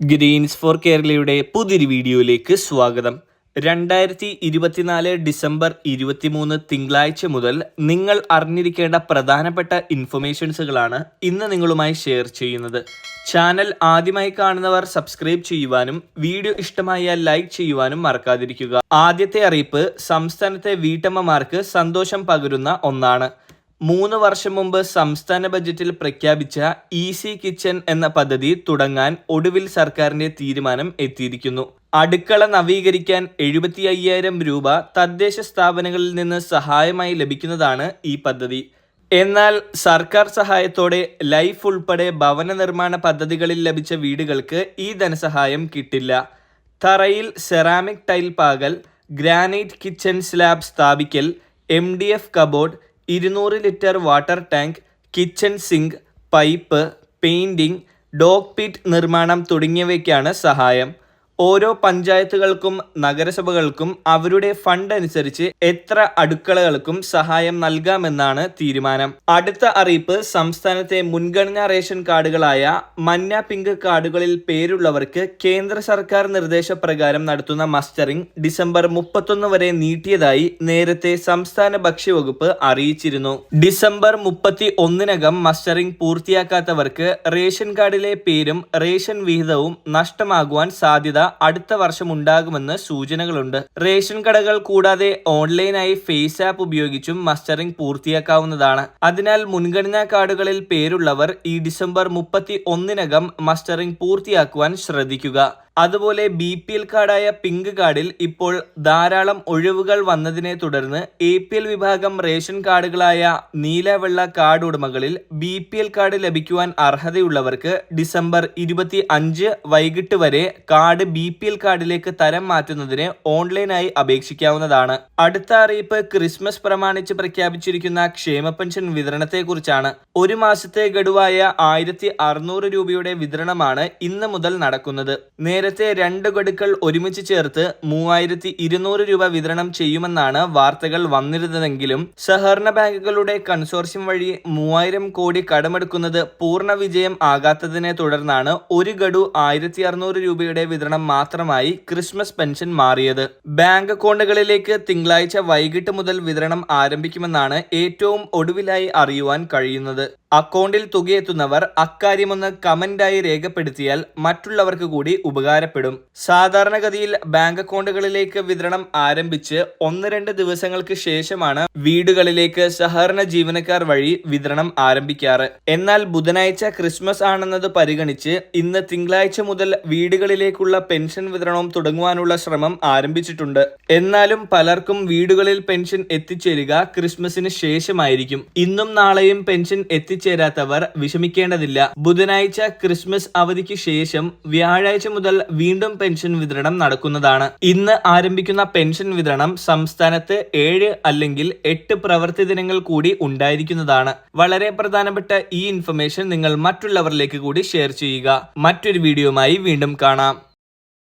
Green's four കേരളയുടെ പുതിയൊരു വീഡിയോയിലേക്ക് സ്വാഗതം. രണ്ടായിരത്തി ഇരുപത്തിനാല് ഡിസംബർ ഇരുപത്തിമൂന്ന് തിങ്കളാഴ്ച മുതൽ നിങ്ങൾ അറിഞ്ഞിരിക്കേണ്ട പ്രധാനപ്പെട്ട ഇൻഫർമേഷൻസുകളാണ് ഇന്ന് നിങ്ങളുമായി ഷെയർ ചെയ്യുന്നത്. ചാനൽ ആദ്യമായി കാണുന്നവർ സബ്സ്ക്രൈബ് ചെയ്യുവാനും വീഡിയോ ഇഷ്ടമായാൽ ലൈക്ക് ചെയ്യുവാനും മറക്കാതിരിക്കുക. ആദ്യത്തെ അറിയിപ്പ് സംസ്ഥാനത്തെ വീട്ടമ്മമാർക്ക് സന്തോഷം പകരുന്ന ഒന്നാണ്. മൂന്ന് വർഷം മുമ്പ് സംസ്ഥാന ബജറ്റിൽ പ്രഖ്യാപിച്ച ഈസി കിച്ചൺ എന്ന പദ്ധതി തുടങ്ങാൻ ഒടുവിൽ സർക്കാരിന്റെ തീരുമാനം എത്തിയിരിക്കുന്നു. അടുക്കള നവീകരിക്കാൻ എഴുപത്തി അയ്യായിരം രൂപ തദ്ദേശ സ്ഥാപനങ്ങളിൽ നിന്ന് സഹായമായി ലഭിക്കുന്നതാണ് ഈ പദ്ധതി. എന്നാൽ സർക്കാർ സഹായത്തോടെ ലൈഫ് ഉൾപ്പെടെ ഭവന നിർമ്മാണ പദ്ധതികളിൽ ലഭിച്ച വീടുകൾക്ക് ഈ ധനസഹായം കിട്ടില്ല. തറയിൽ സെറാമിക് ടൈൽ പാകൽ ഗ്രാനൈറ്റ് കിച്ചൺ സ്ലാബ് സ്ഥാപിക്കൽ എം ഡി എഫ് കബോർഡ് ഇരുന്നൂറ് litre water tank kitchen sink pipe painting dog pit നിർമ്മാണം തുടങ്ങിയവയ്ക്കാണ് സഹായം. ഓരോ പഞ്ചായത്തുകൾക്കും നഗരസഭകൾക്കും അവരുടെ ഫണ്ട് അനുസരിച്ച് എത്ര അടുക്കളകൾക്കും സഹായം നൽകാമെന്നാണ് തീരുമാനം. അടുത്ത അറിയിപ്പ് സംസ്ഥാനത്തെ മുൻഗണനാ റേഷൻ കാർഡുകളായ മഞ്ഞ പിങ്ക് കാർഡുകളിൽ പേരുള്ളവർക്ക് കേന്ദ്ര സർക്കാർ നിർദ്ദേശപ്രകാരം നടത്തുന്ന മസ്റ്ററിംഗ് ഡിസംബർ മുപ്പത്തൊന്ന് വരെ നീട്ടിയതായി നേരത്തെ സംസ്ഥാന ഭക്ഷ്യവകുപ്പ് അറിയിച്ചിരുന്നു. ഡിസംബർ മുപ്പത്തി ഒന്നിനകം മസ്റ്ററിംഗ് പൂർത്തിയാക്കാത്തവർക്ക് റേഷൻ കാർഡിലെ പേരും റേഷൻ വിഹിതവും നഷ്ടമാകുവാൻ സാധ്യത അടുത്ത വർഷം ഉണ്ടാകുമെന്ന് സൂചനകളുണ്ട്. റേഷൻ കടകൾ കൂടാതെ ഓൺലൈനായി ഫേസ് ആപ്പ് ഉപയോഗിച്ചും മസ്റ്ററിംഗ് പൂർത്തിയാക്കാവുന്നതാണ്. അതിനാൽ മുൻഗണനാ കാർഡുകളിൽ പേരുള്ളവർ ഈ ഡിസംബർ മുപ്പത്തി ഒന്നിനകം മസ്റ്ററിംഗ് പൂർത്തിയാക്കുവാൻ ശ്രദ്ധിക്കുക. അതുപോലെ ബി പി എൽ കാർഡായ പിങ്ക് കാർഡിൽ ഇപ്പോൾ ധാരാളം ഒഴിവുകൾ വന്നതിനെ തുടർന്ന് എ പി എൽ വിഭാഗം റേഷൻ കാർഡുകളായ നീലവെള്ള കാർഡ് ഉടമകളിൽ ബി പി എൽ കാർഡ് ലഭിക്കുവാൻ അർഹതയുള്ളവർക്ക് ഡിസംബർ ഇരുപത്തി അഞ്ച് വൈകിട്ട് വരെ കാർഡ് ബി പി എൽ കാർഡിലേക്ക് തരം മാറ്റുന്നതിന് ഓൺലൈനായി അപേക്ഷിക്കാവുന്നതാണ്. അടുത്ത അറിയിപ്പ് ക്രിസ്മസ് പ്രമാണിച്ച് പ്രഖ്യാപിച്ചിരിക്കുന്ന ക്ഷേമ പെൻഷൻ വിതരണത്തെക്കുറിച്ചാണ്. ഒരു മാസത്തെ ഗഡുവായ ആയിരത്തി രൂപയുടെ വിതരണമാണ് ഇന്ന് മുതൽ നടക്കുന്നത്. നേരത്തെ രണ്ട് ഗഡുക്കൾ ഒരുമിച്ച് ചേർത്ത് മൂവായിരത്തി ഇരുന്നൂറ് രൂപ വിതരണം ചെയ്യുമെന്നാണ് വാർത്തകൾ വന്നിരുന്നതെങ്കിലും സഹകരണ ബാങ്കുകളുടെ കൺസോർഷ്യം വഴി മൂവായിരം കോടി കടമെടുക്കുന്നത് പൂർണ വിജയം ആകാത്തതിനെ തുടർന്നാണ് ഒരു ഗഡു ആയിരത്തി അറുന്നൂറ് രൂപയുടെ വിതരണം മാത്രമായി ക്രിസ്മസ് പെൻഷൻ മാറിയത്. ബാങ്ക് അക്കൗണ്ടുകളിലേക്ക് തിങ്കളാഴ്ച വൈകിട്ട് മുതൽ വിതരണം ആരംഭിക്കുമെന്നാണ് ഏറ്റവും ഒടുവിലായി അറിയുവാൻ കഴിയുന്നത്. അക്കൗണ്ടിൽ തുകയെത്തുന്നവർ അക്കാര്യമൊന്ന് കമന്റായി രേഖപ്പെടുത്തിയാൽ മറ്റുള്ളവർക്ക് കൂടി ഉപകാരപ്പെടും. സാധാരണഗതിയിൽ ബാങ്ക് അക്കൗണ്ടുകളിലേക്ക് വിതരണം ആരംഭിച്ച് ഒന്ന് രണ്ട് ദിവസങ്ങൾക്ക് ശേഷമാണ് വീടുകളിലേക്ക് സഹകരണ ജീവനക്കാർ വഴി വിതരണം ആരംഭിക്കാറ്. എന്നാൽ ബുധനാഴ്ച ക്രിസ്മസ് ആണെന്നത് പരിഗണിച്ച് ഇന്ന് തിങ്കളാഴ്ച മുതൽ വീടുകളിലേക്കുള്ള പെൻഷൻ വിതരണവും തുടങ്ങുവാനുള്ള ശ്രമം ആരംഭിച്ചിട്ടുണ്ട്. എന്നാലും പലർക്കും വീടുകളിൽ പെൻഷൻ എത്തിച്ചേരുക ക്രിസ്മസിന് ശേഷമായിരിക്കും. ഇന്നും നാളെയും പെൻഷൻ എത്തിച്ചേരാത്തവർ വിഷമിക്കേണ്ടതില്ല. ബുധനാഴ്ച ക്രിസ്മസ് അവധിക്ക് ശേഷം വ്യാഴാഴ്ച മുതൽ വീണ്ടും പെൻഷൻ വിതരണം നടക്കുന്നതാണ്. ഇന്ന് ആരംഭിക്കുന്ന പെൻഷൻ വിതരണം സംസ്ഥാനത്ത് ഏഴ് അല്ലെങ്കിൽ എട്ട് പ്രവൃത്തി ദിനങ്ങൾ കൂടി ഉണ്ടായിരിക്കുന്നതാണ്. വളരെ പ്രധാനപ്പെട്ട ഈ ഇൻഫർമേഷൻ നിങ്ങൾ മറ്റുള്ളവരിലേക്ക് കൂടി ഷെയർ ചെയ്യുക. മറ്റൊരു വീഡിയോയുമായി വീണ്ടും കാണാം.